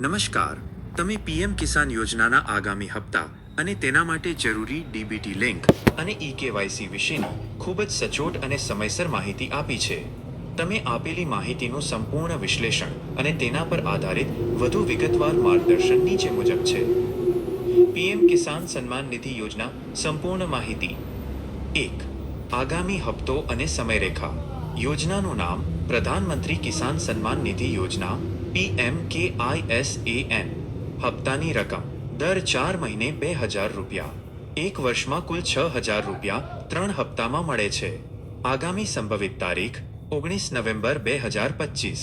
નમસ્કાર. તમે પીએમ કિસાન યોજનાના આગામી હપ્તા અને તેના માટે જરૂરી ડીબીટી લિંક અને ઈ કેવાયસી વિશેની ખૂબ જ સચોટ અને સમયસર માહિતી આપી છે. તમે આપેલી માહિતીનું સંપૂર્ણ વિશ્લેષણ અને તેના પર આધારિત વધુ વિગતવાર માર્ગદર્શન નીચે મુજબ છે. પીએમ કિસાન સન્માન નિધિ યોજના સંપૂર્ણ માહિતી. એક, આગામી હપ્તો અને સમયરેખા. યોજનાનું નામ પ્રધાનમંત્રી કિસાન સન્માન નિધિ યોજના પીએમ કે એન હપ્તાની રકમ, દર ચાર મહિને બે હજાર રૂપિયા. એક વર્ષમાં કુલ છ હજાર રૂપિયા ત્રણ હપ્તામાં મળે છે. આગામી સંભવિત તારીખ, ઓગણીસ નવેમ્બર બે હજાર પચીસ.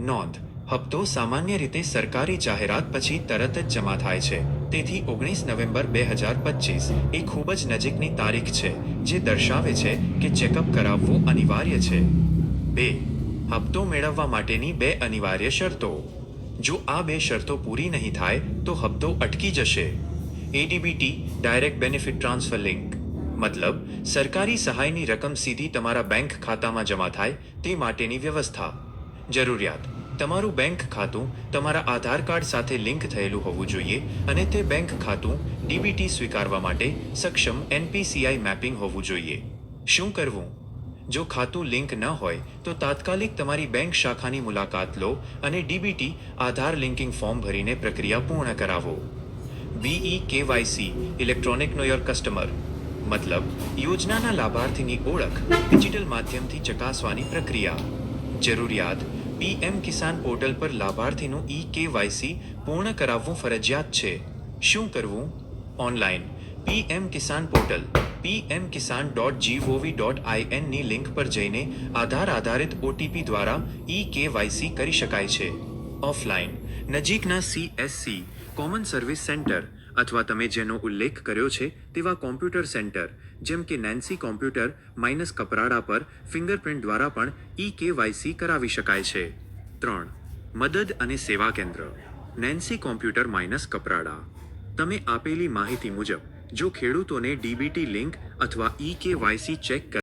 નોંધ, હપ્તો સામાન્ય રીતે સરકારી જાહેરાત પછી તરત જ જમા થાય છે. તેથી ઓગણીસ નવેમ્બર બે હજાર પચીસ એ ખૂબ જ નજીકની તારીખ છે, જે દર્શાવે છે કે ચેકઅપ કરાવવું અનિવાર્ય છે. બે હપ્તો મેળવવા માટેની બે અનિવાર્ય શરતો. જો આ બે શરતો પૂરી નહીં થાય, તો હપ્તો અટકી જશે. ADBT direct benefit transfer link મતલબ, સરકારી સહાયની રકમ સીધી તમારા બેંક ખાતામાં જમા થાય, તે માટેની વ્યવસ્થા. જરૂરિયાત, તમારું બેંક ખાતું તમારા આધાર કાર્ડ સાથે લિંક થયેલું હોવું જોઈએ અને તે બેંક ખાતું ડીબીટી સ્વીકારવા માટે સક્ષમ એનપીસીઆઈ મેપિંગ હોવું જોઈએ. શું કરવું? જો ખાતું લિંક ન હોય, તો તાત્કાલિક તમારી બેંક શાખાની મુલાકાત લો અને ડીબીટી આધાર લિંકિંગ ફોર્મ ભરીને પ્રક્રિયા પૂર્ણ કરાવો. BE KYC electronic know your customer મતલબ, યોજનાના લાભાર્થીની ઓળખ ડિજિટલ માધ્યમથી ચકાસવાની પ્રક્રિયા. જરૂરિયાત પીએમ કિસાન પોર્ટલ પર લાભાર્થીનું ઈ કેવાયસી પૂર્ણ કરાવવું ફરજિયાત છે. શું કરવું? Online. PM Kisan portal PM Kisan dot GOV dot આઈએનની link પર જઈને આધાર આધારિત ઓટીપી દ્વારા ઈ કેવાયસી કરી શકાય છે. ઓફલાઈન નજીકના સીએસસી કોમન સર્વિસ સેન્ટર અથવા તમે જેનો ઉલ્લેખ કર્યો છે તેવા કોમ્પ્યુટર સેન્ટર જેમ કે નેન્સી કોમ્પ્યુટર માઇનસ કપરાડા પર ફિંગરપ્રિન્ટ દ્વારા પણ ઈ કેવાયસી કરાવી શકાય છે. ત્રણ, મદદ અને સેવા કેન્દ્ર નેન્સી કોમ્પ્યુટર માઇનસ કપરાડા. તમે આપેલી માહિતી મુજબ જો ખેડૂતોને ડીબીટી લિંક અથવા ઈ કેવાયસી ચેક